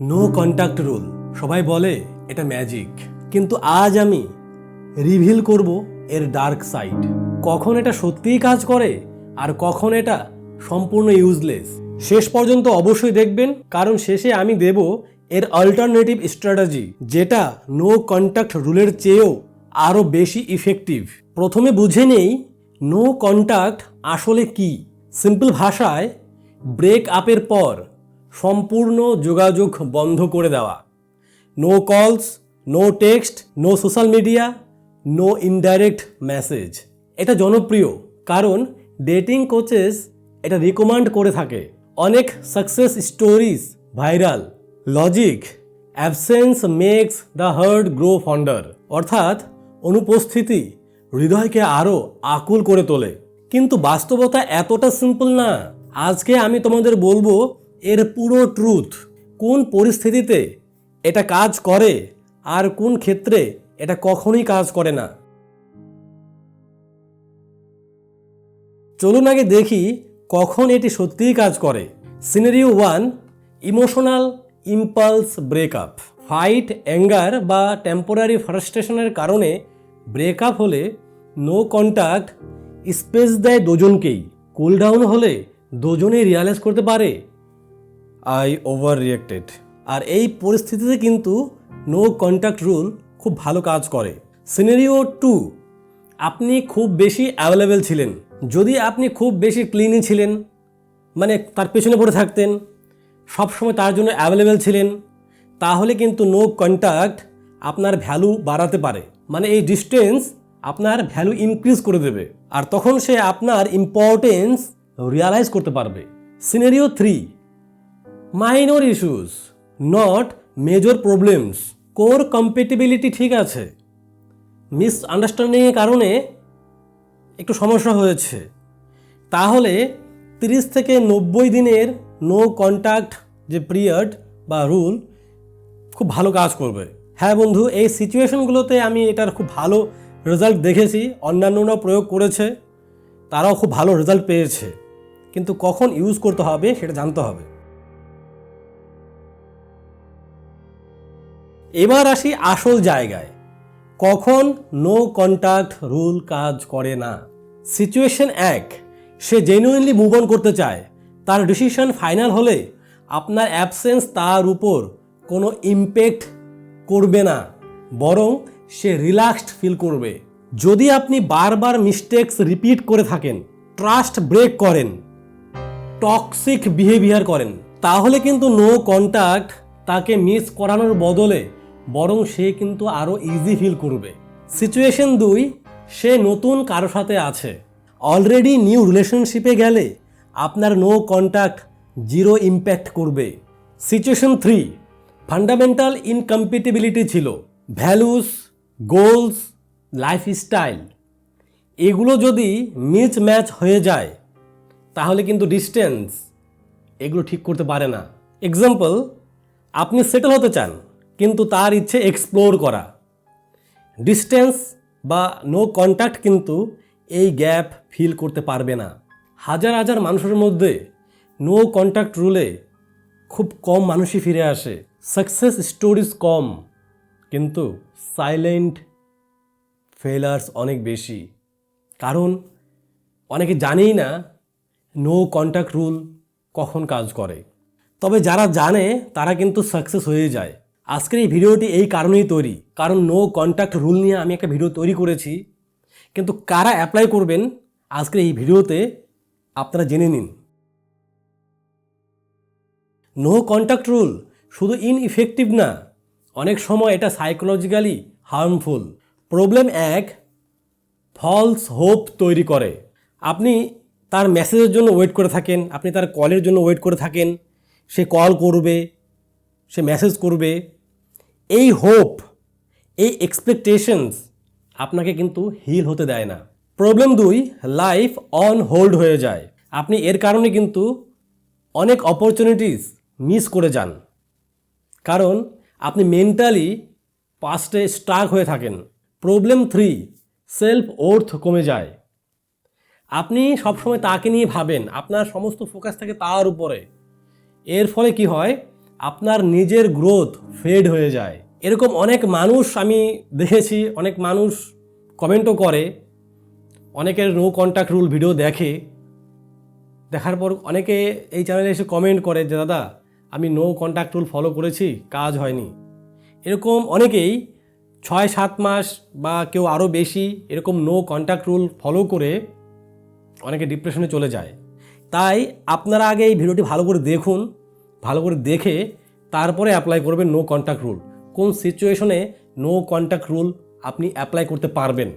No contact rule সবাই বলে এটা ম্যাজিক কিন্তু আজ আমি রিভিল করব এর ডার্ক সাইড কখন এটা সত্যিই কাজ করে আর কখন এটা সম্পূর্ণ ইউজলেস শেষ পর্যন্ত অবশ্যই দেখবেন, কারণ শেষে আমি দেব এর অল্টারনেটিভ স্ট্র্যাটেজি যেটা নো কন্ট্যাক্ট রুলের চেয়েও আরও বেশি ইফেক্টিভ প্রথমে বুঝে নেই নো কন্ট্যাক্ট আসলে কি। সিম্পল ভাষায় ব্রেক আপের পর সম্পূর্ণ যোগাযোগ বন্ধ করে দেওয়া। No calls no text no social media no indirect message এটা জনপ্রিয়, কারণ ডেটিং কোচেস এটা রিকমান্ড করে থাকে। অনেক success stories viral logic absence makes the heart grow fonder অর্থাৎ অনুপস্থিতি হৃদয়কে আরও আকুল করে তোলে। কিন্তু বাস্তবতা এতটা সিম্পল না। আজকে আমি তোমাদের বলব এর পুরো ট্রুথ কোন পরিস্থিতিতে এটা কাজ করে আর কোন ক্ষেত্রে এটা কখনোই কাজ করে না। চলুন আগে দেখি কখন এটি সত্যিই কাজ করে। Scenario one emotional impulse breakup fight anger বা টেম্পোরারি ফ্রাস্ট্রেশনের কারণে ব্রেকআপ হলে নো কন্ট্যাক্ট স্পেস দেয় দুজনকেই। কুল ডাউন হলে দুজনেই রিয়ালাইজ করতে পারে। আই ওভার রিয়েক্টেড আর এই পরিস্থিতিতে কিন্তু নো কন্ট্যাক্ট রুল খুব ভালো কাজ করে। সিনারিও টু, আপনি খুব বেশি অ্যাভেলেবেল ছিলেন। যদি আপনি খুব বেশি ক্লিনই ছিলেন মানে তার পেছনে পড়ে থাকতেন, সবসময় তার জন্য অ্যাভেলেবেল ছিলেন, তাহলে কিন্তু নো কন্ট্যাক্ট আপনার ভ্যালু বাড়াতে পারে। মানে এই ডিস্টেন্স আপনার ভ্যালু ইনক্রিজ করে দেবে। আর তখন সে আপনার ইম্পর্টেন্স রিয়ালাইজ করতে পারবে। Scenario three minor issues, not major problems. Core compatibility ঠিক আছে। মিস আন্ডারস্ট্যান্ডিংয়ের কারণে একটু সমস্যা হয়েছে। তাহলে তিরিশ থেকে নব্বই দিনের নো কন্ট্যাক্ট যে পিরিয়ড বা রুল খুব ভালো কাজ করবে। হ্যাঁ বন্ধু, এই সিচুয়েশনগুলোতে আমি এটার খুব ভালো রেজাল্ট দেখেছি। অন্যান্যরা প্রয়োগ করেছে। তারাও খুব ভালো রেজাল্ট পেয়েছে। কিন্তু কখন ইউজ করতে হবে সেটা জানতে হবে। এবার আসি আসল জায়গায়। কখন নো কন্ট্যাক্ট রুল কাজ করে না। সিচুয়েশন এক, সে জেনুইনলি মুভ অন করতে চায়। তার ডিসিশন ফাইনাল হলে আপনার অ্যাবসেন্স তার উপর কোনো ইমপ্যাক্ট করবে না। বরং সে রিল্যাক্সড ফিল করবে। যদি আপনি বারবার মিস্টেক্স রিপিট করে থাকেন ট্রাস্ট ব্রেক করেন টক্সিক বিহেভিয়ার করেন, তাহলে কিন্তু নো কন্ট্যাক্ট তাকে মিস করানোর বদলে বরং সে কিন্তু আরও ইজি ফিল করবে। সিচুয়েশন দুই, সে নতুন কারও সাথে আছে। অলরেডি নিউ রিলেশনশিপে গেলে আপনার নো কন্ট্যাক্ট জিরো ইম্প্যাক্ট করবে। সিচুয়েশন থ্রি ফান্ডামেন্টাল ইনকম্পিটিবিলিটি ছিল। ভ্যালুস গোলস লাইফস্টাইল এগুলো যদি মিস ম্যাচ হয়ে যায়, তাহলে কিন্তু ডিস্টেন্স এগুলো ঠিক করতে পারে না। এক্সাম্পল আপনি সেটেল হতে চান। কিন্তু তার ইচ্ছে এক্সপ্লোর করা। ডিস্টেন্স বা নো কন্ট্যাক্ট কিন্তু এই গ্যাপ ফিল করতে পারবে না। হাজার হাজার মানুষের মধ্যে নো কন্ট্যাক্ট রুলে খুব কম মানুষই ফিরে আসে। সাকসেস স্টোরিজ কম, কিন্তু সাইলেন্ট ফেলার্স অনেক বেশি। কারণ অনেকে জানেই না নো কন্ট্যাক্ট রুল কখন কাজ করে। তবে যারা জানে, তারা কিন্তু সাকসেস হয়ে যায়। আজকের এই ভিডিওটি এই কারণেই তৈরি। কারণ নো কন্ট্যাক্ট রুল নিয়ে আমি একটা ভিডিও তৈরি করেছি। কিন্তু কারা অ্যাপ্লাই করবেন আজকের এই ভিডিওতে আপনারা জেনে নিন। নো কন্ট্যাক্ট রুল শুধু ইনইফেক্টিভ না, অনেক সময় এটা সাইকোলজিক্যালি হার্মফুল প্রবলেম এক ফলস হোপ তৈরি করে। আপনি তার মেসেজের জন্য ওয়েট করে থাকেন, আপনি তার কলের জন্য ওয়েট করে থাকেন, সে কল করবে, সে মেসেজ করবে এই হোপ এই এক্সপেকটেশনস আপনাকে কিন্তু হিল হতে দেয় না। প্রবলেম দুই লাইফ অন হোল্ড হয়ে যায়। আপনি এর কারণে কিন্তু অনেক অপরচুনিটিস মিস করে যান। কারণ আপনি মেন্টালি পাস্টে স্টাক হয়ে থাকেন। প্রবলেম থ্রি সেলফ ওর্থ কমে যায়। আপনি সবসময় তাকে নিয়ে ভাবেন, আপনার সমস্ত ফোকাস থাকে তার উপরে। এর ফলে কি হয়? আপনার নিজের গ্রোথ ফেড হয়ে যায়। এরকম অনেক মানুষ আমি দেখেছি, অনেক মানুষ কমেন্টও করে, অনেকের নো কন্ট্যাক্ট রুল ভিডিও দেখে। দেখার পর অনেকে এই চ্যানেলে এসে কমেন্ট করে যে, দাদা, আমি নো কন্ট্যাক্ট রুল ফলো করেছি, কাজ হয়নি। এরকম অনেকেই ছয়, সাত মাস বা কেউ আরও বেশি এরকম নো কন্ট্যাক্ট রুল ফলো করে অনেকে ডিপ্রেশনে চলে যায়। তাই আপনারা আগে এই ভিডিওটি ভালো করে দেখুন ভালো করে দেখে তারপরে অ্যাপ্লাই করবেন নো কন্ট্যাক্ট রুল কোন সিচুয়েশনে নো কন্ট্যাক্ট রুল আপনি অ্যাপ্লাই করতে পারবেন।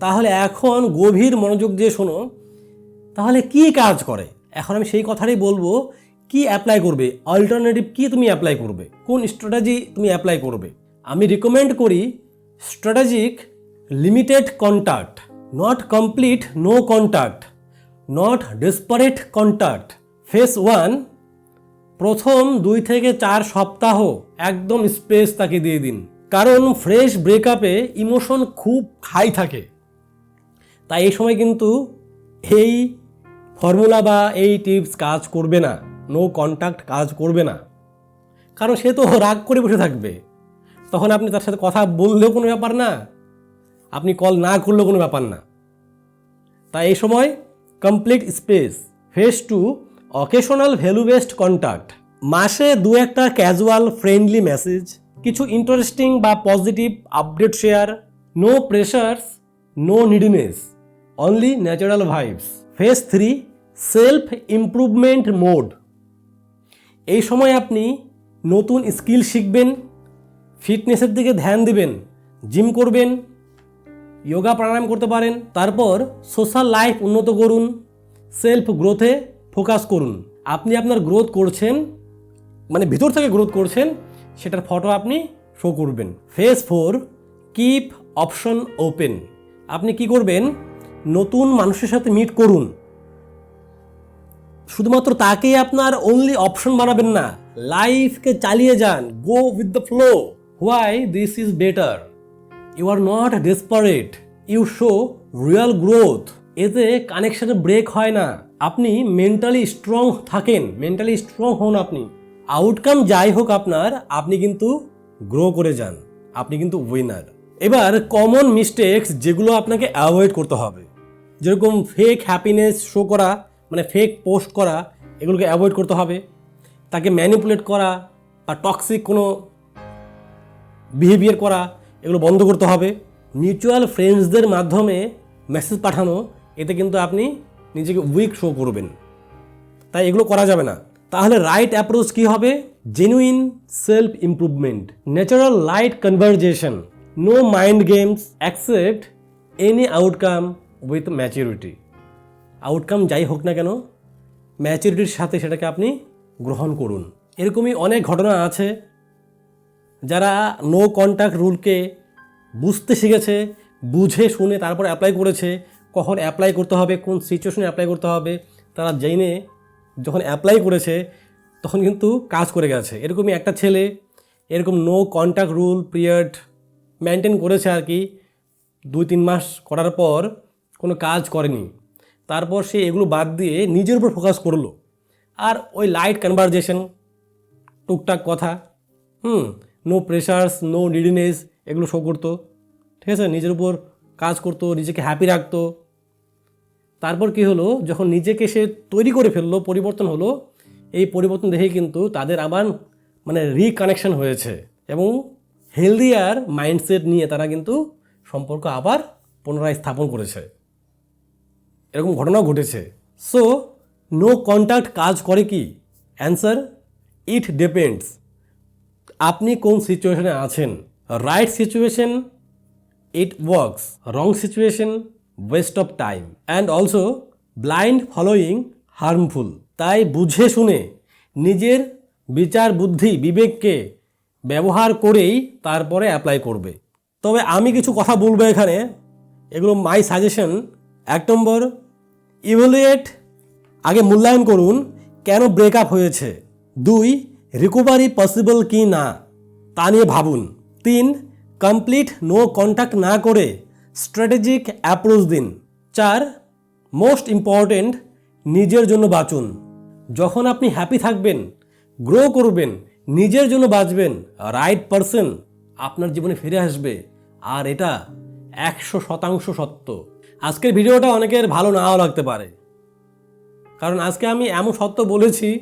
তাহলে এখন গভীর মনোযোগ দিয়ে শোনো। তাহলে কি কাজ করে? এখন আমি সেই কথাটাই বলব, কি অ্যাপ্লাই করবে? অল্টারনেটিভ কি তুমি অ্যাপ্লাই করবে? কোন স্ট্র্যাটেজি তুমি অ্যাপ্লাই করবে? আমি রিকমেন্ড করি strategic limited contact not complete no contact not desperate contact phase one প্রথম দুই থেকে চার সপ্তাহ একদম স্পেস তাকে দিয়ে দিন। কারণ ফ্রেশ ব্রেকআপে ইমোশন খুব হাই থাকে। তাই এই সময় কিন্তু এই ফর্মুলা বা এই টিপস কাজ করবে না। নো কন্ট্যাক্ট কাজ করবে না। কারণ সে তো রাগ করে বসে থাকবে। তখন আপনি তার সাথে কথা বললেও কোনো ব্যাপার না। আপনি কল না করলেও কোনো ব্যাপার না। তাই এই সময় complete space. Phase two occasional value based contact মাসে দু একটা ক্যাজুয়াল ফ্রেন্ডলি মেসেজ কিছু ইন্টারেস্টিং বা positive update share no pressures no neediness only natural vibes phase three self improvement mode এই সময় আপনি নতুন স্কিল শিখবেন ফিটনেসের দিকে ধ্যান দিবেন জিম করবেন যোগা প্রাণায়াম করতে পারেন, তারপর সোশ্যাল লাইফ উন্নত করুন সেলফ গ্রোথে ফোকাস করুন। আপনি আপনার গ্রোথ করছেন মানে ভিতর থেকে গ্রোথ করছেন, সেটার ফটো আপনি শো করবেন। Phase four keep option open আপনি কি করবেন? নতুন মানুষের সাথে মিট করুন। শুধুমাত্র তাকেই আপনার অনলি অপশন বানাবেন না লাইফকে চালিয়ে যান। Go with the flow why this is better you are not desperate you show real growth এতে কানেকশনে ব্রেক হয় না। আপনি মেন্টালি স্ট্রং থাকেন মেন্টালি স্ট্রং হন আপনি। আউটকাম যাই হোক আপনার, আপনি কিন্তু গ্রো করে যান, আপনি কিন্তু উইনার এবার কমন মিস্টেক্স যেগুলো আপনাকে অ্যাভয়েড করতে হবে। যেরকম ফেক হ্যাপিনেস শো করা মানে ফেক পোস্ট করা, এগুলোকে অ্যাভয়েড করতে হবে। তাকে ম্যানিপুলেট করা বা টক্সিক কোনো বিহেভিয়ার করা, এগুলো বন্ধ করতে হবে। মিউচুয়াল ফ্রেন্ডসদের মাধ্যমে মেসেজ পাঠানো, এতে কিন্তু আপনি নিজেকে উইক শো করবেন। তাই এগুলো করা যাবে না। তাহলে রাইট অ্যাপ্রোচ কী হবে? Genuine self improvement natural light conversation no mind games accept any outcome with maturity outcome যাই হোক না কেন ম্যাচিউরিটির সাথে সেটাকে আপনি গ্রহণ করুন। এরকমই অনেক ঘটনা আছে, যারা নো কন্ট্যাক্ট রুলকে বুঝতে শিখেছে, বুঝে শুনে তারপর অ্যাপ্লাই করেছে কখন অ্যাপ্লাই করতে হবে, কোন সিচুয়েশনে অ্যাপ্লাই করতে হবে, তারা জেনে যখন অ্যাপ্লাই করেছে, তখন কিন্তু কাজ করে গেছে। এরকমই একটা ছেলে, এরকম no contact rule period maintain করেছে আর কি, দুই তিন মাস করার পর কোনো কাজ করেনি। তারপর সে এগুলো বাদ দিয়ে নিজের উপর ফোকাস করল। আর ওই লাইট কনভারজেশন টুকটাক কথা, hmm no pressures no neediness এগুলো শো করতো। ঠিক আছে? নিজের উপর কাজ করতো, নিজেকে হ্যাপি রাখতো। তারপর কি হলো, যখন নিজেকে সে তৈরি করে ফেলল, পরিবর্তন হলো, এই পরিবর্তন দেখেই কিন্তু তাদের আবার মানে রিকানেকশন হয়েছে এবং হেলদিয়ার মাইন্ডসেট নিয়ে তারা কিন্তু সম্পর্ক আবার পুনরায় স্থাপন করেছে। এরকম ঘটনাও ঘটেছে। সো নো কন্ট্যাক্ট কাজ করে কি? অ্যান্সার ইট ডিপেন্ডস আপনি কোন সিচুয়েশনে আছেন? Right situation it works wrong situation waste of time and also blind following harmful তাই বুঝে শুনে নিজের বিচার বুদ্ধি বিবেককে ব্যবহার করেই তারপরে অ্যাপ্লাই করবে। তবে আমি কিছু কথা বলব এখানে। এগুলো মাই সাজেশন এক নম্বর ইভ্যালুয়েট আগে মূল্যায়ন করুন, কেন ব্রেকআপ হয়েছে। দুই রিকভারি পসিবল কি না, তা নিয়ে ভাবুন। তিন কমপ্লিট নো কন্ট্যাক্ট না করে স্ট্র্যাটেজিক অ্যাপ্রোচ দিন। চার মোস্ট ইম্পর্টেন্ট নিজের জন্য বাঁচুন। যখন আপনি হ্যাপি থাকবেন গ্রো করবেন, নিজের জন্য বাঁচবেন রাইট পারসন আপনার জীবনে ফিরে আসবে। আর এটা একশো শতাংশ সত্য। আজকের ভিডিওটা অনেকের ভালো নাও লাগতে পারে। কারণ আজকে আমি এমন সত্য বলেছি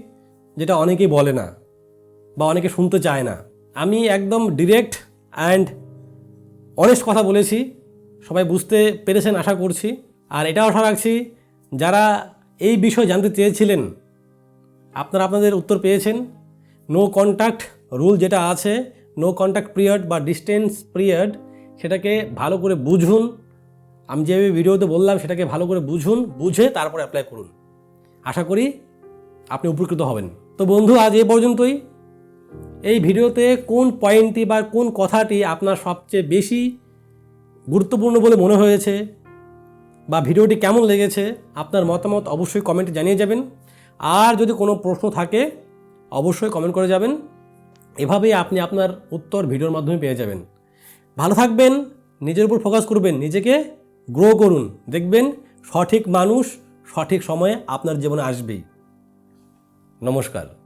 যেটা অনেকেই বলে না বা অনেকে শুনতে চায় না। আমি একদম ডিরেক্ট অ্যান্ড অনেস্ট কথা বলেছি, সবাই বুঝতে পেরেছেন আশা করছি। আর এটাও আশা রাখছি, যারা এই বিষয় জানতে চেয়েছিলেন, আপনারা আপনাদের উত্তর পেয়েছেন। নো কন্ট্যাক্ট রুল যেটা আছে নো কন্ট্যাক্ট পিরিয়ড বা ডিস্টেন্স পিরিয়ড সেটাকে ভালো করে বুঝুন। আমি যেভাবে ভিডিওতে বললাম, সেটাকে ভালো করে বুঝুন, বুঝে তারপরে অ্যাপ্লাই করুন। আশা করি আপনি উপকৃত হবেন। তো বন্ধু, আজ এ পর্যন্তই। এই ভিডিওতে কোন পয়েন্টটি বা কোন কথাটি আপনার সবচেয়ে বেশি গুরুত্বপূর্ণ বলে মনে হয়েছে বা ভিডিওটি কেমন লেগেছে আপনার মতামত অবশ্যই কমেন্টে জানিয়ে যাবেন। আর যদি কোনো প্রশ্ন থাকে, অবশ্যই কমেন্ট করে যাবেন। এভাবেই আপনি আপনার উত্তর ভিডিওর মাধ্যমে পেয়ে যাবেন। ভালো থাকবেন, নিজের উপর ফোকাস করবেন, নিজেকে গ্রো করুন। দেখবেন সঠিক মানুষ সঠিক সময়ে আপনার জীবনে আসবেই। নমস্কার।